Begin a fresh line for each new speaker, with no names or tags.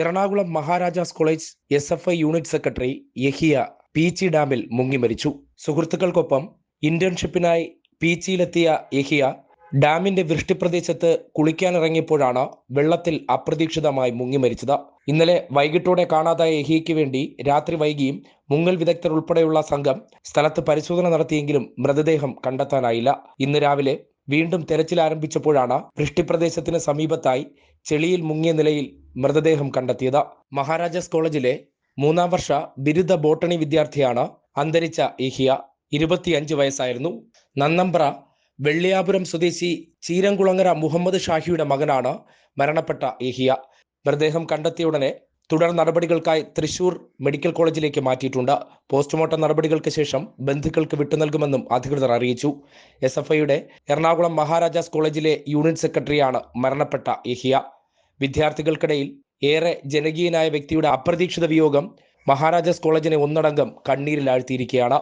Ernakulam Maharajas college S F I unit secretary Yahiya Peechi ഡാമിൽ മുങ്ങി മരിച്ചു. സുഹൃത്തുക്കൾക്കൊപ്പം ഇന്റേൺഷിപ്പിനായി പീച്ചിയിലെത്തിയ യഹിയ ഡാമിന്റെ വൃഷ്ടിപ്രദേശത്ത് കുളിക്കാനിറങ്ങിയപ്പോഴാണ് വെള്ളത്തിൽ അപ്രതീക്ഷിതമായി മുങ്ങി മരിച്ചത്. ഇന്നലെ വൈകിട്ടോടെ കാണാതായ യഹിയയ്ക്ക് വേണ്ടി രാത്രി വൈകിയും മുങ്ങൽ വിദഗ്ധർ ഉൾപ്പെടെയുള്ള സംഘം സ്ഥലത്ത് പരിശോധന നടത്തിയെങ്കിലും മൃതദേഹം കണ്ടെത്താനായില്ല. ഇന്ന് രാവിലെ വീണ്ടും തെരച്ചിൽ ആരംഭിച്ചപ്പോഴാണ് വൃഷ്ടിപ്രദേശത്തിന് സമീപത്തായി ചെളിയിൽ മുങ്ങിയ നിലയിൽ മൃതദേഹം കണ്ടെത്തിയത്. മഹാരാജാസ് കോളേജിലെ മൂന്നാം വർഷ ബിരുദ ബോട്ടണി വിദ്യാർത്ഥിയാണ് അന്തരിച്ച ഇഹിയ. ഇരുപത്തിയഞ്ച് വയസ്സായിരുന്നു. നന്നമ്പ്ര വെള്ളിയാപുരം സ്വദേശി ചീരംകുളങ്ങര മുഹമ്മദ് ഷാഹിയുടെ മകനാണ് മരണപ്പെട്ട ഇഹിയ. മൃതദേഹം കണ്ടെത്തിയ ഉടനെ തുടർ നടപടികൾക്കായി തൃശൂർ മെഡിക്കൽ കോളേജിലേക്ക് മാറ്റിയിട്ടുണ്ട്. പോസ്റ്റ്മോർട്ടം നടപടികൾക്ക് ശേഷം ബന്ധുക്കൾക്ക് വിട്ടുനൽകുമെന്നും അധികൃതർ അറിയിച്ചു. എസ് എഫ് ഐയുടെ എറണാകുളം മഹാരാജാസ് കോളേജിലെ യൂണിറ്റ് സെക്രട്ടറിയാണ് മരണപ്പെട്ട ഇഹിയ. വിദ്യാർത്ഥികൾക്കിടയിൽ ഏറെ ജനകീയനായ വ്യക്തിയുടെ അപ്രതീക്ഷിത വിയോഗം മഹാരാജാസ് കോളേജിനെ ഒന്നടങ്കം കണ്ണീരിലാഴ്ത്തിയിരിക്കുകയാണ്.